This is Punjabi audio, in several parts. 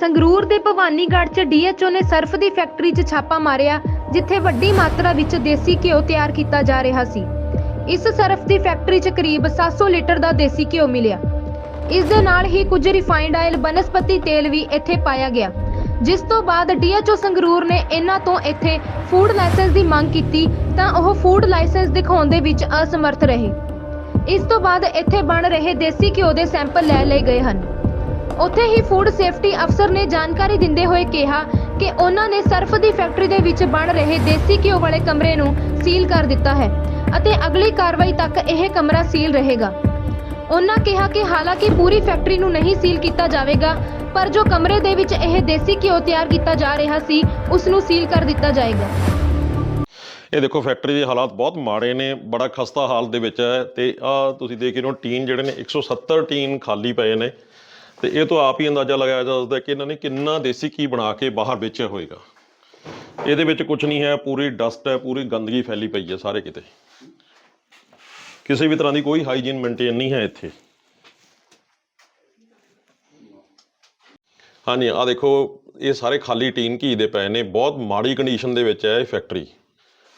ਸੰਗਰੂਰ ਦੇ ਭਵਾਨੀਗੜ੍ਹ 'ਚ ਡੀਐਚਓ ਨੇ ਸਰਫ ਦੀ ਫੈਕਟਰੀ 'ਚ ਛਾਪਾ ਮਾਰਿਆ, ਜਿੱਥੇ ਵੱਡੀ ਮਾਤਰਾ ਵਿੱਚ ਦੇਸੀ ਘਿਓ ਤਿਆਰ ਕੀਤਾ ਜਾ ਰਿਹਾ ਸੀ। ਇਸ ਸਰਫ ਦੀ ਫੈਕਟਰੀ 'ਚ ਕਰੀਬ 700 ਲੀਟਰ ਦਾ ਦੇਸੀ ਘਿਓ ਮਿਲਿਆ। ਇਸ ਦੇ ਨਾਲ ਹੀ ਕੁਝ ਰਿਫਾਈਨਡ ਆਇਲ ਬਨਸਪਤੀ ਤੇਲ ਵੀ ਇੱਥੇ ਪਾਇਆ ਗਿਆ। ਜਿਸ ਤੋਂ ਬਾਅਦ ਡੀਐਚਓ ਸੰਗਰੂਰ ਨੇ ਇਹਨਾਂ ਤੋਂ ਇੱਥੇ ਫੂਡ ਲਾਇਸੈਂਸ ਦੀ ਮੰਗ ਕੀਤੀ ਤਾਂ ਉਹ ਫੂਡ ਲਾਇਸੈਂਸ ਦਿਖਾਉਣ ਦੇ ਵਿੱਚ ਅਸਮਰਥ ਰਹੇ। ਇਸ ਤੋਂ ਬਾਅਦ ਇੱਥੇ ਬਣ ਰਹੇ ਦੇਸੀ ਘਿਓ ਦੇ ਸੈਂਪਲ ਲੈ ਲਏ ਗਏ ਹਨ। ਉੱਥੇ ਹੀ ਫੂਡ ਸੇਫਟੀ ਅਫਸਰ ਨੇ ਜਾਣਕਾਰੀ ਦਿੰਦੇ ਹੋਏ ਕਿਹਾ ਕਿ ਉਹਨਾਂ ਨੇ ਸਰਫ ਦੀ ਫੈਕਟਰੀ ਦੇ ਵਿੱਚ ਬਣ ਰਹੇ ਦੇਸੀ ਘਿਓ ਵਾਲੇ ਕਮਰੇ ਨੂੰ ਸੀਲ ਕਰ ਦਿੱਤਾ ਹੈ ਅਤੇ ਅਗਲੀ ਕਾਰਵਾਈ ਤੱਕ ਇਹ ਕਮਰਾ ਸੀਲ ਰਹੇਗਾ। ਉਹਨਾਂ ਕਿਹਾ ਕਿ ਹਾਲਾਂਕਿ ਪੂਰੀ ਫੈਕਟਰੀ ਨੂੰ ਨਹੀਂ ਸੀਲ ਕੀਤਾ ਜਾਵੇਗਾ, ਪਰ ਜੋ ਕਮਰੇ ਦੇ ਵਿੱਚ ਇਹ ਦੇਸੀ ਘਿਓ ਤਿਆਰ ਕੀਤਾ ਜਾ ਰਿਹਾ ਸੀ ਉਸ ਨੂੰ ਸੀਲ ਕਰ ਦਿੱਤਾ ਜਾਏਗਾ। ਇਹ ਦੇਖੋ ਫੈਕਟਰੀ ਦੇ ਹਾਲਾਤ ਬਹੁਤ ਮਾੜੇ ਨੇ, ਬੜਾ ਖਸਤਾ ਹਾਲ ਦੇ ਵਿੱਚ ਹੈ ਤੇ ਆ ਤੁਸੀਂ ਦੇਖ ਰਹੇ ਹੋ, ਟੀਨ ਜਿਹੜੇ ਨੇ 170 ਟੀਨ ਖਾਲੀ ਪਏ ਨੇ। ਤੇ ਇਹ ਤੋਂ ਆਪ ਹੀ ਅੰਦਾਜ਼ਾ ਲਗਾਇਆ ਜਾ ਸਕਦਾ ਕਿ ਇਹਨਾਂ ਨੇ ਕਿੰਨਾ ਦੇਸੀ ਕੀ ਬਣਾ ਕੇ ਬਾਹਰ ਵੇਚਿਆ ਹੋਵੇਗਾ ਇਹਦੇ ਵਿੱਚ ਕੁਝ ਨਹੀਂ ਹੈ, ਪੂਰੀ ਡਸਟ ਹੈ, ਪੂਰੀ ਗੰਦਗੀ ਫੈਲੀ ਪਈ ਹੈ ਸਾਰੇ ਕਿਤੇ। ਕਿਸੇ ਵੀ ਤਰ੍ਹਾਂ ਦੀ ਕੋਈ ਹਾਈਜੀਨ ਮੇਨਟੇਨ ਨਹੀਂ ਹੈ ਇੱਥੇ। ਹਾਂਜੀ ਆ ਦੇਖੋ, ਇਹ ਸਾਰੇ ਖਾਲੀ ਟੀਨ ਘੀ ਦੇ ਪਏ ਨੇ। ਬਹੁਤ ਮਾੜੀ ਕੰਡੀਸ਼ਨ ਦੇ ਵਿੱਚ ਹੈ ਇਹ ਫੈਕਟਰੀ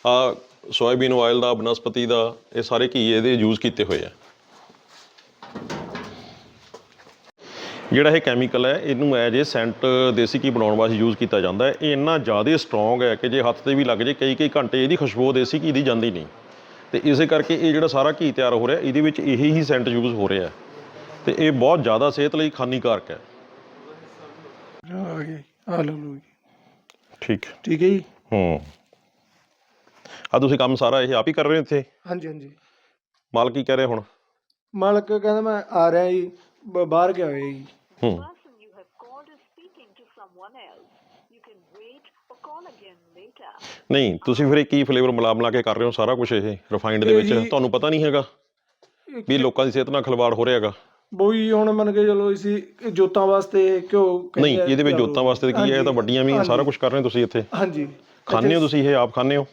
ਆ ਸੋਇਆਬੀਨ ਆਇਲ ਦਾ, ਬਨਸਪਤੀ ਦਾ, ਇਹ ਸਾਰੇ ਘੀ ਇਹਦੇ ਯੂਜ਼ ਕੀਤੇ ਹੋਏ ਆ। ਜਿਹੜਾ ਇਹ ਕੈਮੀਕਲ ਹੈ ਇਹਨੂੰ ਐਜ ਇਹ ਸੈਂਟ ਦੇਸੀ ਘੀ ਬਣਾਉਣ ਵਾਸਤੇ ਯੂਜ਼ ਕੀਤਾ ਜਾਂਦਾ ਹੈ। ਇਹ ਇੰਨਾ ਜ਼ਿਆਦਾ ਸਟਰੋਂਗ ਹੈ ਕਿ ਜੇ ਹੱਥ ਤੇ ਵੀ ਲੱਗ ਜੇ ਕਈ ਕਈ ਘੰਟੇ ਇਹਦੀ ਖੁਸ਼ਬੂ ਦੇਸੀ ਘੀ ਦੀ ਜਾਂਦੀ ਨਹੀਂ। ਤੇ ਇਸੇ ਕਰਕੇ ਇਹ ਜਿਹੜਾ ਸਾਰਾ ਘੀ ਤਿਆਰ ਹੋ ਰਿਹਾ ਇਹਦੇ ਵਿੱਚ ਇਹੀ ਹੀ ਸੈਂਟ ਯੂਜ਼ ਹੋ ਰਿਹਾ ਤੇ ਇਹ ਬਹੁਤ ਜ਼ਿਆਦਾ ਸਿਹਤ ਲਈ ਹਾਨੀਕਾਰਕ ਹੈ। ਆ ਗਏ ਆ ਲਓ ਲਓ ਜੀ। ਠੀਕ। ਠੀਕ ਹੈ ਜੀ? ਹੂੰ। ਆ ਤੁਸੀਂ ਕੰਮ ਸਾਰਾ ਇਹ ਆਪ ਹੀ ਕਰ ਰਹੇ ਹੋ ਇੱਥੇ? ਹਾਂਜੀ ਹਾਂਜੀ। ਮਾਲਕ ਕੀ ਕਹਿ ਰਿਹਾ ਹੁਣ? ਮਾਲਕ ਕਹਿੰਦਾ ਮੈਂ ਆ ਰਿਹਾ ਜੀ ਬ- ਬਾਹਰ ਗਿਆ ਹੋਇਆ ਜੀ। ਹੂੰ person you have called is speaking to someone else. You can wait or call again later. ਨਹੀਂ ਤੁਸੀਂ ਫਿਰ ਇਹ ਕੀ ਫਲੇਵਰ ਮਿਲਾ ਮਿਲਾ ਕੇ ਕਰ ਰਹੇ ਹੋ ਸਾਰਾ ਕੁਝ ਇਹ ਰਿਫਾਈਨਡ ਦੇ ਵਿੱਚ? ਤੁਹਾਨੂੰ ਪਤਾ ਨਹੀਂ ਹੈਗਾ ਵੀ ਲੋਕਾਂ ਦੀ ਸਿਹਤ ਨਾਲ ਖਿਲਵਾੜ ਹੋ ਰਿਹਾ ਹੈਗਾ। ਬੋਈ ਹੁਣ ਮੰਨ ਕੇ ਚਲੋ ਇਹ ਜੋਤਾਂ ਵਾਸਤੇ ਕਿਉਂ ਕਹਿੰਦੇ ਨਹੀਂ ਆ ਇਹਦੇ ਵਿੱਚ ਜੋਤਾਂ ਵਾਸਤੇ ਕੀ ਹੈ? ਇਹ ਤਾਂ ਵੱਡੀਆਂ ਵੀ ਸਾਰਾ ਕੁਝ ਕਰ ਰਹੇ ਹੋ ਤੁਸੀਂ ਇੱਥੇ। ਹਾਂਜੀ। ਖਾਂਦੇ ਹੋ ਤੁਸੀਂ ਇਹ ਆਪ ਖਾਂਦੇ ਹੋ?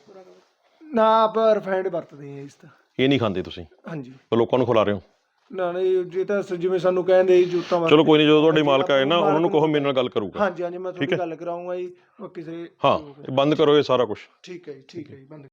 ਨਾ ਆਪ ਰਿਫਾਈਂਡ ਵਰਤਦੇ ਆ ਇਸ ਤਾਂ। ਇਹ ਨਹੀਂ ਖਾਂਦੇ ਤੁਸੀਂ? ਹਾਂਜੀ। ਤਾਂ ਲੋਕਾਂ ਨੂੰ ਖਿਲਾ ਰਹੇ ਹੋ? ਨਾ ਨਹੀਂ ਜੇ ਤਾਂ ਸ- ਜਿਵੇਂ ਸਾਨੂੰ ਕਹਿੰਦੇ ਜੀ ਜੋਤਾਂ ਵਾਸਤੇ। ਚਲੋ ਕੋਈ ਨਹੀਂ ਜਦੋਂ ਤੁਹਾਡੇ ਮਾਲਕ ਆਏ ਨਾ ਉਹਨਾਂ ਨੂੰ ਕਹੋ ਮੇਰੇ ਨਾਲ ਗੱਲ ਕਰੂਗਾ। ਹਾਂਜੀ ਹਾਂਜੀ ਮੈਂ ਤੁਹਾਡੀ ਗੱਲ ਕਰਾਉਂਗਾ ਜੀ ਉਹ ਕਿਸੇ ਹਾਂ ਇਹ ਬੰਦ ਕਰੋ ਇਹ ਸਾਰਾ ਕੁਝ ਠੀਕ ਹੈ ਜੀ ਠੀਕ ਹੈ ਜੀ ਬੰਦ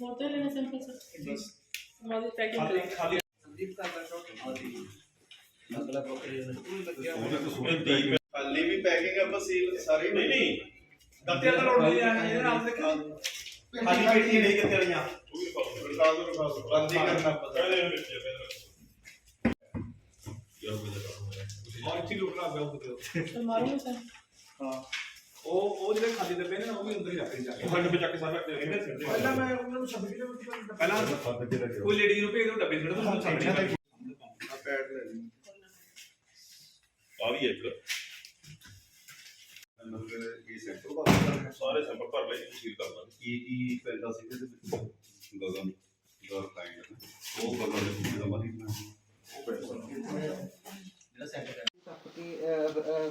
होते रहने सिंपल से? हमारी पैकिंग खाली खाली संदीप का वर्कआउट होती है मतलब बकरी लग गया तो सुबह दी खाली भी पैकिंग है बस ये सारी नहीं नहीं। गत्ते का तो लोड लिया है ये आपने क्या ਖਾਲੀ ਬੈਠੀ ਨਹੀਂ ਕਿੱਥੇ ਵਾਲੀਆਂ ਬੰਦੀ ਕਰਨਾ ਪਤਾ। ਮਾਰਚੀ ਲੋਕਲਾ ਗਿਆ ਉਹਦੇ ਮਾਰੋ ਸਰ ਹਾਂ। ਉਹ ਉਹ ਜਿਹੜੇ ਖਾਲੀ ਡੱਬੇ ਨੇ ਨਾ ਉਹ ਵੀ ਅੰਦਰ ਹੀ ਰੱਖੇ ਜਾ ਕੇ ਹੱਡ ਵਿੱਚ ਚੱਕ ਕੇ ਸਾਰੇ ਰੱਖਦੇ ਰਹਿੰਦੇ ਸਿੱਧੇ ਪਹਿਲਾਂ ਮੈਂ ਉਹਨਾਂ ਨੂੰ ਸਬਜ਼ੀ ਦੇ ਵਿੱਚ ਪਹਿਲਾਂ ਕੋਈ ਲੇਡੀ ਨੂੰ ਭੇਜ ਦੋ ਡੱਬੇ ਛੱਡ ਦੋ ਸਾਨੂੰ ਸਬਜ਼ੀ ਦਾ ਪੈਡ ਲੈ ਲਈ ਆ ਵੀ ਇੱਕ। ਇਹ ਸੈਂਟਰ ਦਾ ਸਾਰੇ ਸੈਂਪਲ ਭਰ ਲੈ ਸੀਲ ਕਰ ਦਾਂਗੇ ਕੀ ਕੀ ਪੈਂਦਾ ਸੀ ਇਹਦੇ ਵਿੱਚ? ਗਗਨ ਗਰ ਕਾਇੰਡ ਉਹ ਗਗਨ ਦੇ ਵਿੱਚ ਦਾ ਮਰੀ ਉਹ ਪੈਸਾ ਟੱਪ ਕੇ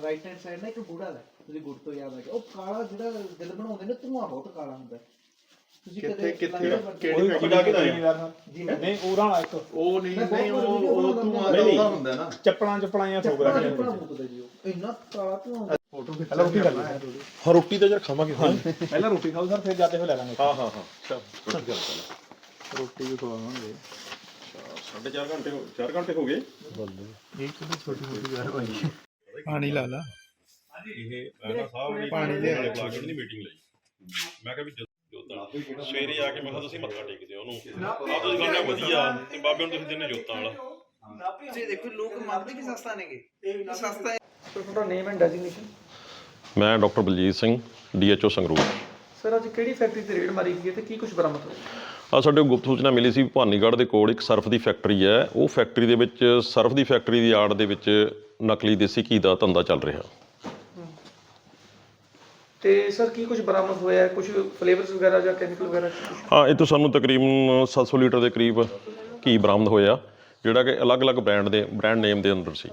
ਰਾਈਟ ਹੈਂਡ ਸਾਈਡ ਨਾ ਇੱਕ ਗੁੜਾ ਹੈ ਤੁਸੀਂ ਗੁੜ ਤੋਂ ਯਾਦ ਆ ਗਿਆ ਉਹ ਕਾਲਾ ਜਿਹੜਾ ਦਿਲ ਬਣਾਉਂਦੇ ਨੇ ਧੂਆਂ ਬਹੁਤ ਕਾਲਾ ਹੁੰਦਾ। ਹੈ। ਤੁਸੀਂ ਕਦੇ ਕਿੱਥੇ? ਲੰਗਰ ਵਰਤੇ- ਕਿਹੜੀ ਖੁਦਾ ਕਿਹਦਾ ਹੈ? ਜੀ ਮੈਂ ਨਹੀਂ ਉਰਾਂ ਵਾਲਾ ਇੱਕ। ਉਹ ਨਹੀਂ ਮੈਂ ਨਹੀਂ ਬਹੁਤ ਉਹ ਵਾਰ ਉਹ ਵੀਡੀਓ ਤੂੰ ਬਣਾਉਂਦਾ ਆਦਾ ਹੁੰਦਾ ਨਾ। ਚੱਪਲਾਂ ਚੱਪਲਾਂ ਜਾਂ ਫੋਕ ਚੱਪਲਾਂ ਰੱਖਿਆ ਚੱਪਲਾਂ ਮੁੱਕਦਾ ਜੀ ਉਹ। ਇੰਨਾ ਕਾਲਾ ਧੂਆਂ ਹੁੰਦਾ ਪਹਿਲਾਂ ਰੋਟੀ ਲਈ ਹਾਂ ਰੋਟੀ ਤਾਂ ਜਰ ਖਾਵਾਂਗੇ ਹਾਂ ਪਹਿਲਾਂ ਰੋਟੀ ਖਾਓ ਸਰ ਫਿਰ ਜਾਂਦੇ ਹੋਏ ਲੈ ਲਾਂਗੇ। ਹਾਂ ਹਾਂ ਹਾਂ। ਚਲ ਰੋਟੀ ਵੀ ਖਵਾਵਾਂਗੇ। ਸਾਢੇ 4 ਘੰਟੇ 4 ਘੰਟੇ ਹੋ ਗਏ। ਪਾਣੀ ਲਾ ਲਾ। ਇਹ ਨਾ ਸਾਹਿਬ ਨੇ ਪਾਣੀ ਦੇ ਵਾਲੇ ਬੁਲਾ ਕੇ ਨਹੀਂ ਮੀਟਿੰਗ ਲਈ। ਮੈਂ ਕਿਹਾ ਵੀ ਜੋਤਾਂ ਸਵੇਰੇ ਆ ਕੇ ਮੈਂ ਕਿਹਾ ਤੁਸੀਂ ਮੱਥਾ ਟੇਕਦੇ ਹੋ ਉਹਨੂੰ। ਆ ਤੁਸੀਂ ਕਹਿੰਦੇ ਵਧੀਆ। ਤੇ ਬਾਬੇ ਨੂੰ ਤੁਸੀਂ ਦਿੰਦੇ ਜੋਤਾਂ ਵਾਲਾ। ਤੁਸੀਂ ਦੇਖੋ ਲੋਕ ਮੰਨਦੇ ਕਿ ਸਸਤਾ ਨੇਗੇ? ਇਹ ਸਸਤਾ ਹੈ। ਤੁਹਾਡਾ ਨੇਮ ਐਂਡ ਡੈਜ਼ਿਗਨੇਸ਼ਨ ਮੈਂ doctor Baljeet Singh DHO Sangrur. Sir ਅੱਜ ਕਿਹੜੀ ਫੈਕਟਰੀ ਤੇ ਰੇਡ ਮਾਰੀ ਗਈ ਹੈ ਤੇ ਕੀ ਕੁਝ ਬਰਾਮਦ ਹੋਇਆ? ਆ ਸਾਡੇ ਕੋਲ ਗੁਪਤ ਸੂਚਨਾ ਮਿਲੀ ਸੀ ਭਾਨੀਗੜ੍ਹ ਦੇ ਕੋਲ ਇੱਕ ਸਰਫ ਦੀ ਫੈਕਟਰੀ ਹੈ। ਉਹ ਫੈਕਟਰੀ ਦੇ ਵਿੱਚ ਸਰਫ ਦੀ ਫੈਕਟਰੀ ਦੀ ਆੜ ਦੇ ਵਿੱਚ ਨਕਲੀ ਦੇਸੀ ਘੀ ਦਾ ਧੰਦਾ ਚੱਲ ਰਿਹਾ। ਤੇ ਸਰ ਕੀ ਕੁਝ ਬਰਾਮਦ ਹੋਇਆ ਕੁਝ ਫਲੇਵਰਸ ਵਗੈਰਾ ਜਾਂ ਕੈਮੀਕਲ ਵਗੈਰਾ ਕੁਛ? ਹਾਂ ਇਹ ਤੋਂ ਸਾਨੂੰ ਤਕਰੀਬਨ 700 ਲੀਟਰ ਦੇ ਕਰੀਬ ਘੀ ਬਰਾਮਦ ਹੋਇਆ ਜਿਹੜਾ ਕਿ ਅਲੱਗ-ਅਲੱਗ ਬ੍ਰਾਂਡ ਦੇ ਬ੍ਰਾਂਡ ਨੇਮ ਦੇ ਅੰਦਰ ਸੀ।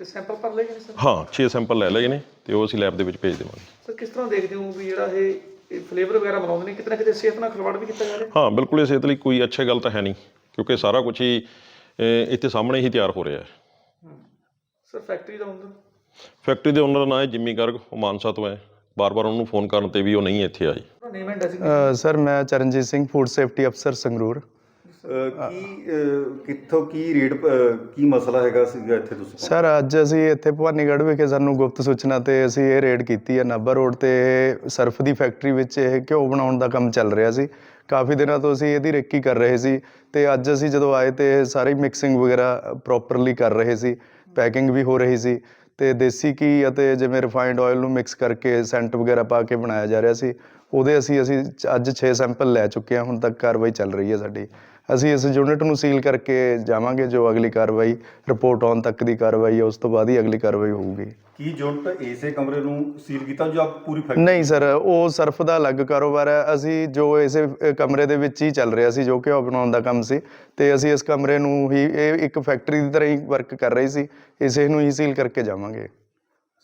ਤੇ ਸੈਂਪਲ ਭਰ ਲਏ ਗਏ ਨੇ ਸਰ ਹਾਂ 6 ਸੈਂਪਲ ਲੈ ਲਏ ਨੇ ਤੇ ਉਹ ਅਸੀਂ ਲੈਬ ਦੇ ਵਿੱਚ ਭੇਜ ਦੇਵਾਂਗੇ। ਸਰ ਕਿਸ ਤਰ੍ਹਾਂ ਦੇਖਦੇ ਹੋ ਵੀ ਜਿਹੜਾ ਇਹ ਫਲੇਵਰ ਵਗੈਰਾ ਬਣਾਉਂਦੇ ਨੇ? ਕਿਤੇ ਨਾ ਕਿਤੇ ਸਿਹਤ ਨਾਲ ਖਿਲਵਾੜ ਵੀ ਕੀਤਾ ਜਾ ਰਿਹਾ ਹਾਂ? ਬਿਲਕੁਲ ਇਹ ਸਿਹਤ ਲਈ ਕੋਈ ਅੱਛੀ ਗੱਲ ਤਾਂ ਹੈ ਨਹੀਂ ਕਿਉਂਕਿ ਸਾਰਾ ਕੁਝ ਹੀ ਅਹ, ਇੱਥੇ ਸਾਹਮਣੇ ਹੀ ਤਿਆਰ ਹੋ ਰਿਹਾ ਹੈ। ਸਰ ਫੈਕਟਰੀ ਦਾ ਹੁੰਦਾ ਫੈਕਟਰੀ ਦੇ ਓਨਰ ਦਾ ਨਾਂ ਹੈ ਜਿੰਮੀ ਗਰਗ ਉਹ ਮਾਨਸਾ ਤੋਂ ਹੈ। ਬਾਰ-ਬਾਰ ਉਹਨੂੰ ਫੋਨ ਕਰਨ ਤੇ ਵੀ ਉਹ ਨਹੀਂ ਇੱਥੇ ਆਈ। ਨੇਮ ਐਂਡ ਡੈਸਿਗਨੇਸ਼ਨ ਅ, ਸਰ ਮੈਂ ਚਰਨਜੀਤ ਸਿੰਘ ਫੂਡ ਸੇਫਟੀ ਅਫਸਰ ਸੰਗਰੂਰ। ਕੀ ਕਿੱਥੋਂ ਕੀ ਰੇਟ ਕੀ ਮਸਲਾ ਹੈਗਾ ਸੀਗਾ ਇੱਥੇ ਤੁਸੀਂ? ਸਰ ਅੱਜ ਅਸੀਂ ਇੱਥੇ ਭਵਾਨੀਗੜ੍ਹ ਵਿਖੇ ਸਾਨੂੰ ਗੁਪਤ ਸੂਚਨਾ ਤੇ ਅਸੀਂ ਇਹ ਰੇਡ ਕੀਤੀ ਹੈ ਨਾਭਾ ਰੋਡ ਤੇ ਇਹ ਸਰਫ ਦੀ ਫੈਕਟਰੀ ਵਿੱਚ ਇਹ ਘਿਓ ਬਣਾਉਣ ਦਾ ਕੰਮ ਚੱਲ ਰਿਹਾ ਸੀ। ਕਾਫੀ ਦਿਨਾਂ ਤੋਂ ਅਸੀਂ ਇਹਦੀ ਰੇਕੀ ਕਰ ਰਹੇ ਸੀ ਤੇ ਅੱਜ ਅਸੀਂ ਜਦੋਂ ਆਏ ਤੇ ਇਹ ਸਾਰੀ ਮਿਕਸਿੰਗ ਵਗੈਰਾ ਪ੍ਰੋਪਰਲੀ ਕਰ ਰਹੇ ਸੀ ਪੈਕਿੰਗ ਵੀ ਹੋ ਰਹੀ ਸੀ ਤੇ ਦੇਸੀ ਘੀ ਅਤੇ ਜਿਵੇਂ ਰਿਫਾਈਨਡ ਆਇਲ ਨੂੰ ਮਿਕਸ ਕਰਕੇ ਸੈਂਟ ਵਗੈਰਾ ਪਾ ਕੇ ਬਣਾਇਆ ਜਾ ਰਿਹਾ ਸੀ, ਉਹਦੇ ਅਸੀਂ ਅਸੀਂ ਅੱਜ 6 ਸੈਂਪਲ ਲੈ ਚੁੱਕੇ ਹਾਂ, ਹੁਣ ਤੱਕ ਕਾਰਵਾਈ ਚੱਲ ਰਹੀ ਹੈ ਸਾਡੀ। ਅਸੀਂ ਇਸ ਯੂਨਿਟ ਨੂੰ ਸੀਲ ਕਰਕੇ ਜਾਵਾਂਗੇ ਜੋ ਅਗਲੀ ਕਾਰਵਾਈ ਰਿਪੋਰਟ ਆਉਣ ਤੱਕ ਦੀ ਕਾਰਵਾਈ ਹੈ ਉਸ ਤੋਂ ਬਾਅਦ ਹੀ ਅਗਲੀ ਕਾਰਵਾਈ ਹੋਊਗੀ। ਕੀ ਯੂਨਿਟ ਇਸੇ ਕਮਰੇ ਨੂੰ ਸੀਲ ਕੀਤਾ ਜੋ ਆਪ ਪੂਰੀ ਫੈਕਟਰੀ ਨਹੀਂ ਸਰ ਉਹ ਸਰਫ ਦਾ ਅਲੱਗ ਕਾਰੋਬਾਰ ਹੈ। ਅਸੀਂ ਜੋ ਇਸੇ ਕਮਰੇ ਦੇ ਵਿੱਚ ਹੀ ਚੱਲ ਰਿਹਾ ਸੀ ਜੋ ਕਿ ਉਹ ਬਣਾਉਣ ਦਾ ਕੰਮ ਸੀ। ਤੇ ਅਸੀਂ ਇਸ ਕਮਰੇ ਨੂੰ ਹੀ ਇਹ ਇੱਕ ਫੈਕਟਰੀ ਦੀ ਤਰ੍ਹਾਂ ਹੀ ਵਰਕ ਕਰ ਰਹੀ ਸੀ। ਇਸੇ ਨੂੰ ਹੀ ਸੀਲ ਕਰਕੇ ਜਾਵਾਂਗੇ।